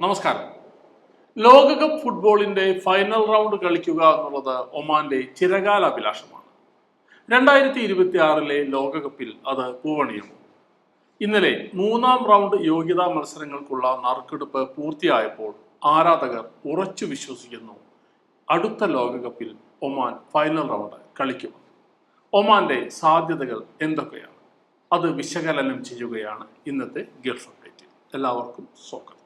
നമസ്കാരം. ലോകകപ്പ് ഫുട്ബോളിന്റെ ഫൈനൽ റൗണ്ട് കളിക്കുക എന്നുള്ളത് ഒമാന്റെ ചിരകാല അഭിലാഷമാണ്. രണ്ടായിരത്തി ഇരുപത്തി ആറിലെ ലോകകപ്പിൽ അത് പൂവണിയും ഇന്നലെ മൂന്നാം റൗണ്ട് യോഗ്യതാ മത്സരങ്ങൾക്കുള്ള നറുക്കെടുപ്പ് പൂർത്തിയായപ്പോൾ ആരാധകർ ഉറച്ചു വിശ്വസിക്കുന്നു. അടുത്ത ലോകകപ്പിൽ ഒമാൻ ഫൈനൽ റൗണ്ട് കളിക്കും. ഒമാന്റെ സാധ്യതകൾ എന്തൊക്കെയാണ്? അത് വിശകലനം ചെയ്യുകയാണ് ഇന്നത്തെ ഗൾഫ് അപ്ഡേറ്റ്. എല്ലാവർക്കും സ്വാഗതം.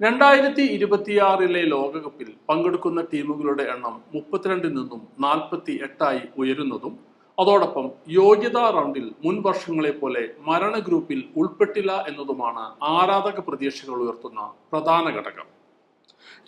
രണ്ടായിരത്തി ഇരുപത്തിയാറിലെ ലോകകപ്പിൽ പങ്കെടുക്കുന്ന ടീമുകളുടെ എണ്ണം മുപ്പത്തിരണ്ടിൽ നിന്നും നാൽപ്പത്തി എട്ടായി ഉയരുന്നതും അതോടൊപ്പം യോഗ്യതാ റൗണ്ടിൽ മുൻ വർഷങ്ങളെ പോലെ മരണ ഗ്രൂപ്പിൽ ഉൾപ്പെട്ടില്ല എന്നതുമാണ് ആരാധക പ്രതീക്ഷകൾ ഉയർത്തുന്ന പ്രധാന ഘടകം.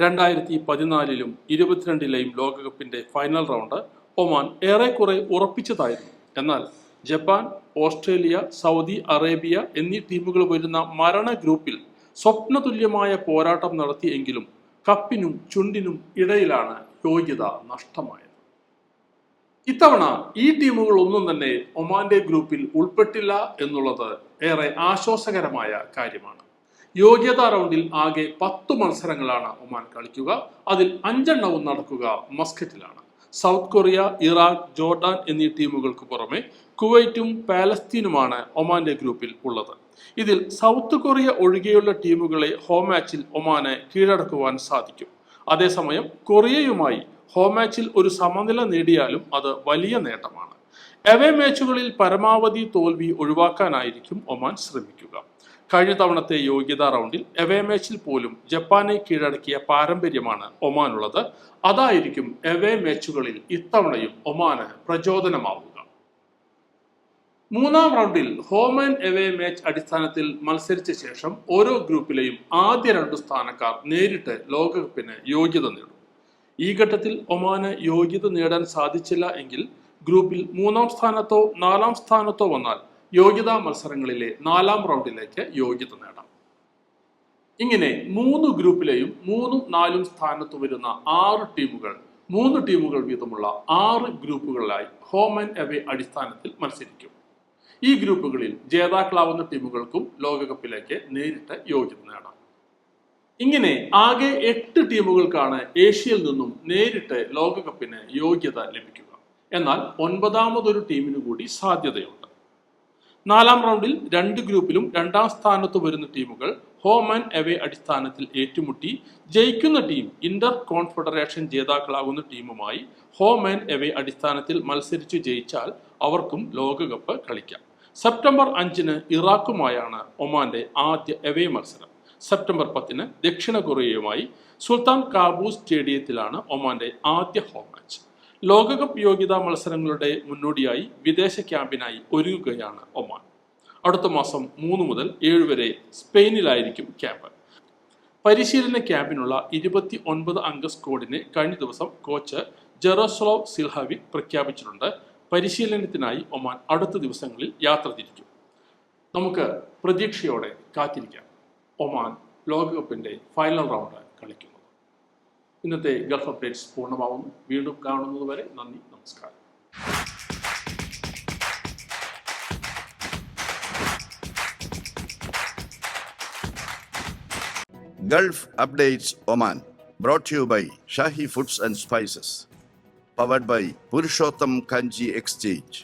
രണ്ടായിരത്തി പതിനാലിലും ഇരുപത്തിരണ്ടിലെയും ലോകകപ്പിന്റെ ഫൈനൽ റൗണ്ട് ഒമാൻ ഏറെക്കുറെ ഉറപ്പിച്ചതായിരുന്നു. എന്നാൽ ജപ്പാൻ ഓസ്ട്രേലിയ സൗദി അറേബ്യ എന്നീ ടീമുകൾ വരുന്ന മരണ ഗ്രൂപ്പിൽ സ്വപ്നതുല്യമായ പോരാട്ടം നടത്തിയെങ്കിലും കപ്പിനും ചുണ്ടിനും ഇടയിലാണ് യോഗ്യത നഷ്ടമായത്. ഇത്തവണ ഈ ടീമുകൾ ഒന്നും തന്നെ ഒമാന്റെ ഗ്രൂപ്പിൽ ഉൾപ്പെട്ടില്ല എന്നുള്ളത് ഏറെ ആശ്വാസകരമായ കാര്യമാണ്. യോഗ്യതാ റൗണ്ടിൽ ആകെ പത്തു മത്സരങ്ങളാണ് ഒമാൻ കളിക്കുക. അതിൽ അഞ്ചെണ്ണവും നടക്കുക മസ്കറ്റിലാണ്. സൗത്ത് കൊറിയ ഇറാഖ് ജോർഡാൻ എന്നീ ടീമുകൾക്ക് പുറമെ കുവൈറ്റും പാലസ്തീനുമാണ് ഒമാന്റെ ഗ്രൂപ്പിൽ ഉള്ളത്. ഇതിൽ സൗത്ത് കൊറിയ ഒഴികെയുള്ള ടീമുകളെ ഹോം മാച്ചിൽ ഒമാനെ കീഴടക്കുവാൻ സാധിക്കും. അതേസമയം കൊറിയയുമായി ഹോം മാച്ചിൽ ഒരു സമനില നേടിയാലും അത് വലിയ നേട്ടമാണ്. എവേ മാച്ചുകളിൽ പരമാവധി തോൽവി ഒഴിവാക്കാനായിരിക്കും ഒമാൻ ശ്രമിക്കുക. കഴിഞ്ഞ തവണത്തെ യോഗ്യതാ റൗണ്ടിൽ എവേ മാച്ചിൽ പോലും ജപ്പാനെ കീഴടക്കിയ പാരമ്പര്യമാണ് ഒമാനുള്ളത്. അതായിരിക്കും എവേ മാച്ചുകളിൽ ഇത്തവണയും ഒമാന് പ്രചോദനമാവുക. മൂന്നാം റൗണ്ടിൽ ഹോം ആൻഡ് എവേ മാച്ച് അടിസ്ഥാനത്തിൽ മത്സരിച്ച ശേഷം ഓരോ ഗ്രൂപ്പിലെയും ആദ്യ രണ്ട് സ്ഥാനക്കാർ നേരിട്ട് ലോകകപ്പിന് യോഗ്യത നേടും. ഈ ഘട്ടത്തിൽ ഒമാന് യോഗ്യത നേടാൻ സാധിച്ചില്ല എങ്കിൽ ഗ്രൂപ്പിൽ മൂന്നാം സ്ഥാനത്തോ നാലാം സ്ഥാനത്തോ വന്നാൽ യോഗ്യതാ മത്സരങ്ങളിലെ നാലാം റൗണ്ടിലേക്ക് യോഗ്യത നേടാം. ഇങ്ങനെ മൂന്ന് ഗ്രൂപ്പിലെയും മൂന്നും നാലും സ്ഥാനത്ത് വരുന്ന ആറ് ടീമുകൾ മൂന്ന് ടീമുകൾ വീതമുള്ള ആറ് ഗ്രൂപ്പുകളിലായി ഹോം ആൻഡ് എവേ അടിസ്ഥാനത്തിൽ മത്സരിക്കും. ഈ ഗ്രൂപ്പുകളിൽ ജേതാക്കളാവുന്ന ടീമുകൾക്കും ലോകകപ്പിലേക്ക് നേരിട്ട് യോഗ്യത നേടാം. ഇങ്ങനെ ആകെ എട്ട് ടീമുകൾക്കാണ് ഏഷ്യയിൽ നിന്നും നേരിട്ട് ലോകകപ്പിന് യോഗ്യത ലഭിക്കുക. എന്നാൽ ഒൻപതാമതൊരു ടീമിനു കൂടി സാധ്യതയുണ്ട്. നാലാം റൗണ്ടിൽ രണ്ട് ഗ്രൂപ്പിലും രണ്ടാം സ്ഥാനത്ത് വരുന്ന ടീമുകൾ ഹോം ആൻഡ് എവേ അടിസ്ഥാനത്തിൽ ഏറ്റുമുട്ടി ജയിക്കുന്ന ടീം ഇന്റർ കോൺഫെഡറേഷൻ ജേതാക്കളാകുന്ന ടീമുമായി ഹോം ആൻഡ് എവേ അടിസ്ഥാനത്തിൽ മത്സരിച്ച് ജയിച്ചാൽ അവർക്കും ലോകകപ്പ് കളിക്കാം. സെപ്റ്റംബർ അഞ്ചിന് ഇറാഖുമായാണ് ഒമാന്റെ ആദ്യ എവേ മത്സരം. സെപ്റ്റംബർ പത്തിന് ദക്ഷിണ കൊറിയയുമായി സുൽത്താൻ കാബൂസ് സ്റ്റേഡിയത്തിലാണ് ഒമാന്റെ ആദ്യ ഹോം മാച്ച്. ലോകകപ്പ് യോഗ്യതാ മത്സരങ്ങളുടെ മുന്നോടിയായി വിദേശ ക്യാമ്പിനായി ഒരുങ്ങുകയാണ് ഒമാൻ. അടുത്ത മാസം മൂന്ന് മുതൽ ഏഴ് വരെ സ്പെയിനിലായിരിക്കും ക്യാമ്പ്. പരിശീലന ക്യാമ്പിനുള്ള ഇരുപത്തി ഒൻപത് അംഗ സ്ക്വാഡിനെ കഴിഞ്ഞ ദിവസം കോച്ച് ജെറോസ്ലോ സിൽഹാവി പ്രഖ്യാപിച്ചിട്ടുണ്ട്. പരിശീലനത്തിനായി ഒമാൻ അടുത്ത ദിവസങ്ങളിൽ യാത്ര തിരിക്കും. നമുക്ക് പ്രതീക്ഷയോടെ കാത്തിരിക്കാം. ഒമാൻ ലോകകപ്പിന്റെ ഫൈനൽ റൗണ്ട് കളിക്കുന്നത് ഇന്നത്തെ ഗൾഫ് അപ്ഡേറ്റ്സ് പൂർണമാവുന്നു വീണ്ടും കാണുന്നതുവരെ നന്ദി നമസ്കാരം Updates Oman. Brought to you by Shahi Foods and Spices. Powered by Purushottam Kanji Exchange.